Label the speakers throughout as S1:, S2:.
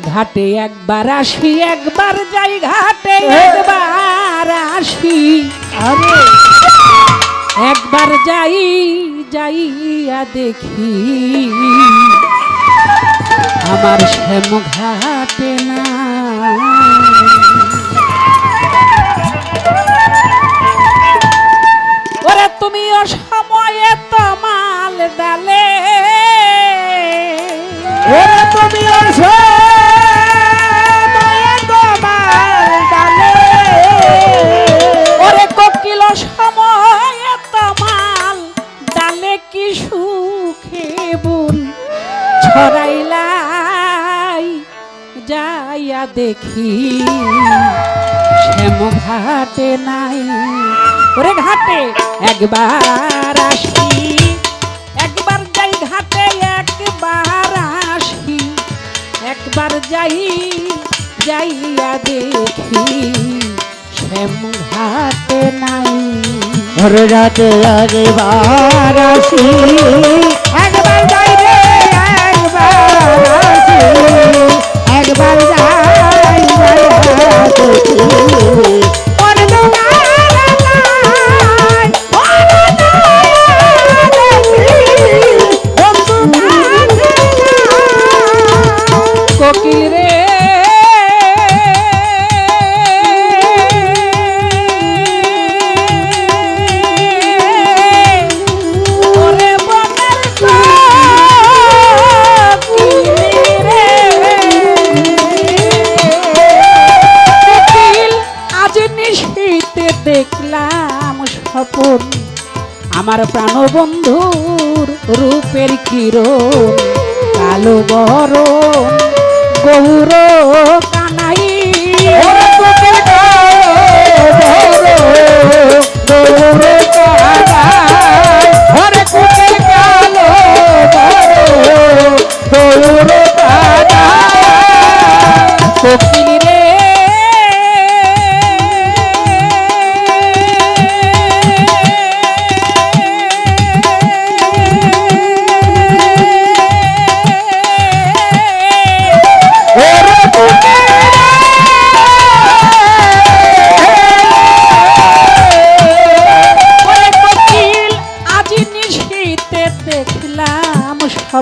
S1: ঘাটে একবার আসি একবার যাই ঘাটে একবার আসি।
S2: আরে।
S1: একবার যাই যাইয়া দেখি। আমার শ্যাম ঘাটে না ওরে তুমি অসময়ে তমাল ডালে।
S2: ওরে তুমি
S1: দেখি। শ্যাম ঘাটে নাই। ওরে ঘাটে, একবার আসি। একবার যাই ঘাটে, একবার আসি। একবার যাই, যাইয়া দেখি। শ্যাম ঘাটে নাই।
S2: ওরে রাতে একবার আসি।
S1: দেখলাম স্বপন আমার প্রাণবন্ধুর রূপের কিরণ কালো বরণ গৌর কানাই।
S2: ওরে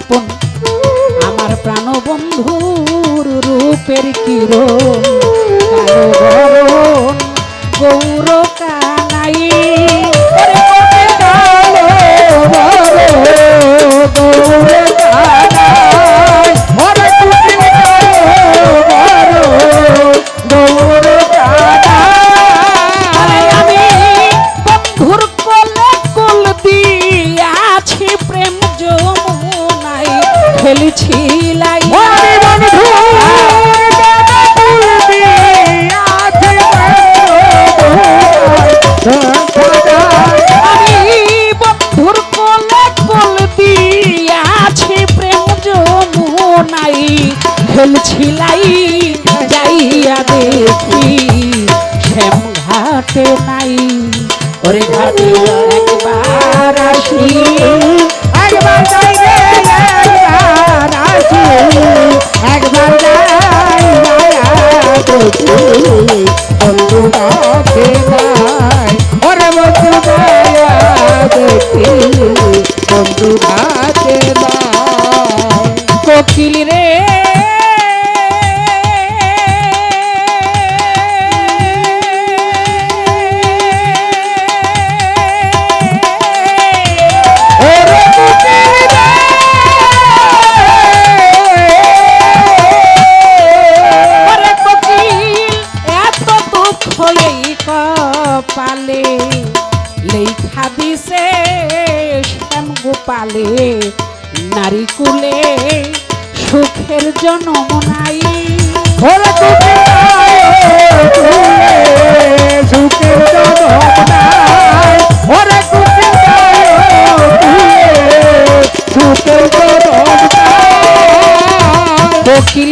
S1: দেখলাম জন্ম নাই
S2: ওরে বুকের সুখের জনম নাই ওরে বুকের সুখের জনম নাই
S1: কোকিল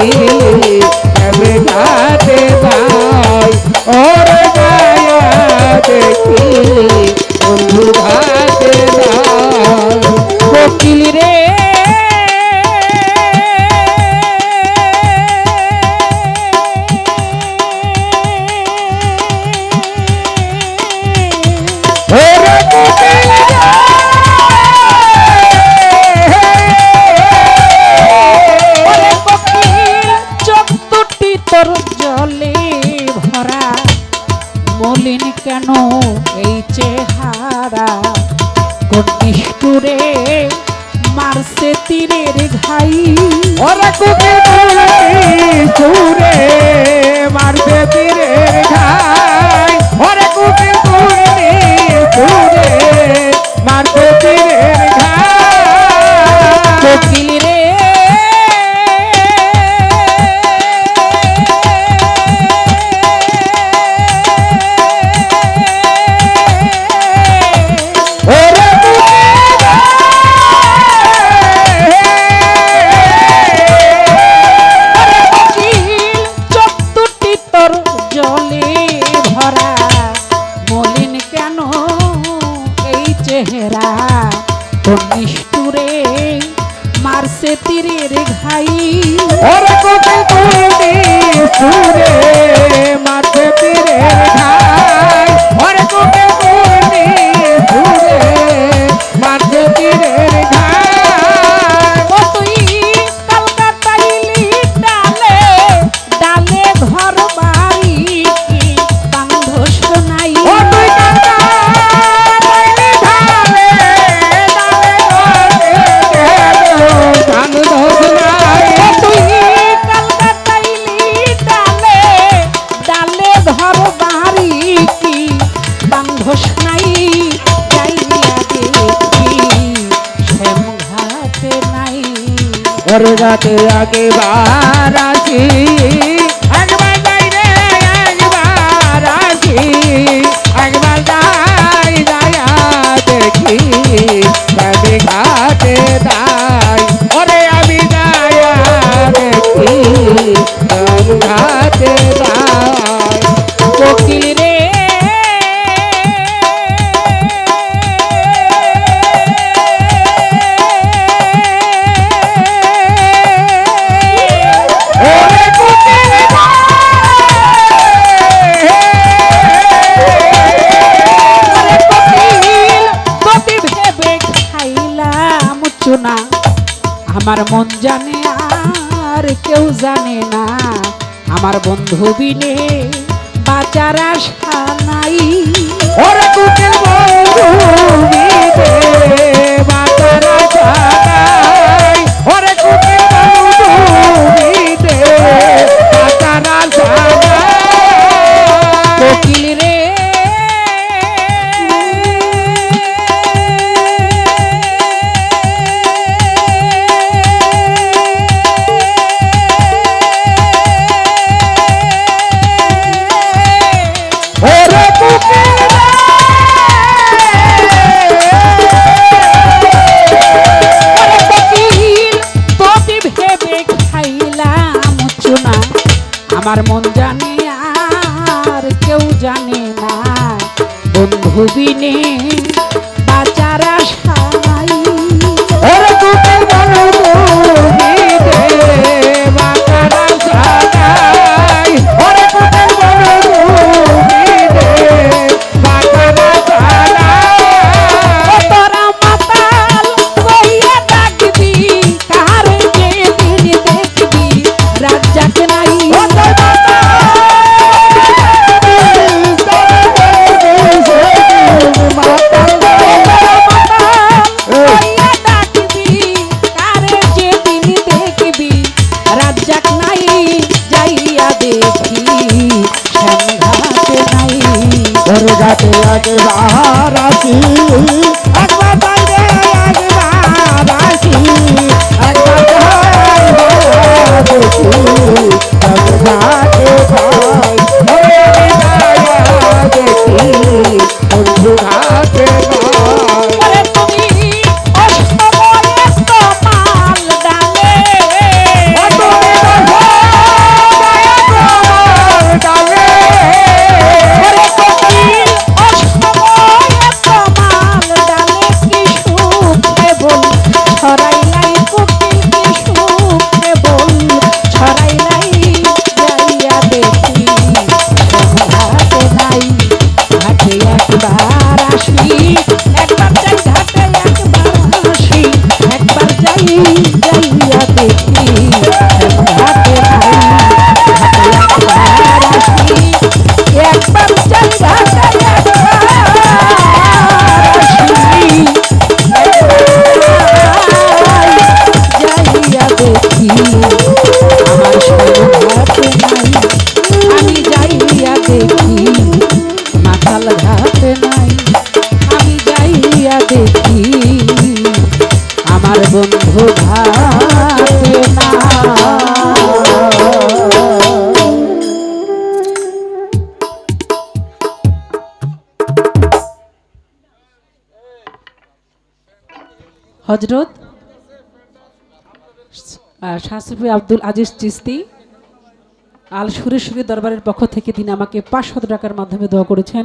S2: 云 বন্ধু
S1: বিনে বাঁচার আশা নাই। আমার মন জানি আর কেউ জানি না। বন্ধু বিনী হজরত শাসফি আব্দুল আজিজ চিস্তি আল সুরেশ্বরী দরবারের পক্ষ থেকে তিনি আমাকে পাঁচশত টাকার মাধ্যমে দোয়া করেছেন।